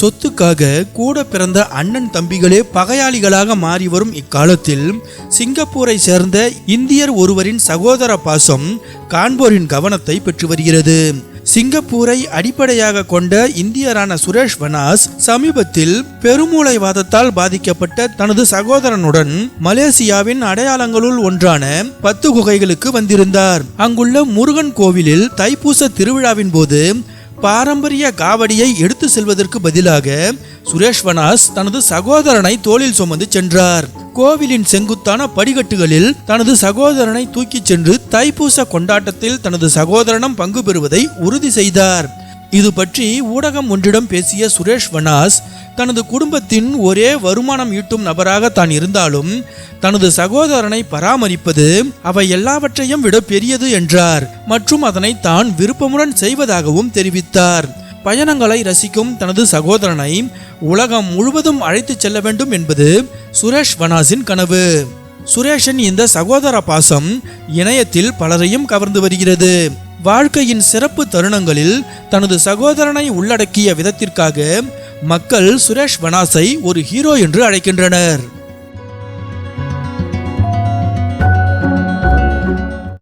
சொத்துக்காக கூட பிறந்த அண்ணன் தம்பிகளே பகையாளிகளாக மாறி வரும் இக்காலத்தில் சிங்கப்பூரை சேர்ந்த இந்தியர் ஒருவரின் சகோதர பாசம் காண்போரின் கவனத்தை பெற்று வருகிறது. சிங்கப்பூரை அடிப்படையாக கொண்ட இந்தியரான சுரேஷ் வனாஸ் சமீபத்தில் பெருமூளைவாதத்தால் பாதிக்கப்பட்ட தனது சகோதரனுடன் மலேசியாவின் அடையாளங்களுள் ஒன்றான பத்து குகைகளுக்கு வந்திருந்தார். அங்குள்ள முருகன் கோவிலில் தைப்பூச திருவிழாவின் போது பாரம்பரிய காவடியை எடுத்து செல்வதற்கு பதிலாக சுரேஷ் வனாஸ் தனது சகோதரனை தோளில் சுமந்து சென்றார். கோவிலின் செங்குத்தான படிக்கட்டுகளில் தனது சகோதரனை தூக்கிச் சென்று தைப்பூச கொண்டாட்டத்தில் தனது சகோதரனும் பங்கு பெறுவதை உறுதி செய்தார். இது பற்றி ஊடகம் ஒன்றிடம் பேசிய சுரேஷ் வனாஸ் தனது குடும்பத்தின் ஒரே வருமானம் ஈட்டும் நபராக தான் இருந்தாலும் தனது சகோதரனை பராமரிப்பது அவை எல்லாவற்றையும் விட பெரியது என்றார். மற்றும் அதனை தான் விருப்பமுடன் செய்வதாகவும் தெரிவித்தார். பயணங்களை ரசிக்கும் தனது சகோதரனை உலகம் முழுவதும் அழைத்துச் செல்ல வேண்டும் என்பது சுரேஷ் வனாஸின் கனவு. சுரேஷின் இந்த சகோதர பாசம் இணையத்தில் பலரையும் கவர்ந்து வருகிறது. வாழ்க்கையின் சிறப்பு தருணங்களில் தனது சகோதரனை உள்ளடக்கிய விதத்திற்காக மக்கள் சுரேஷ் வனாஸை ஒரு ஹீரோ என்று அழைக்கின்றனர்.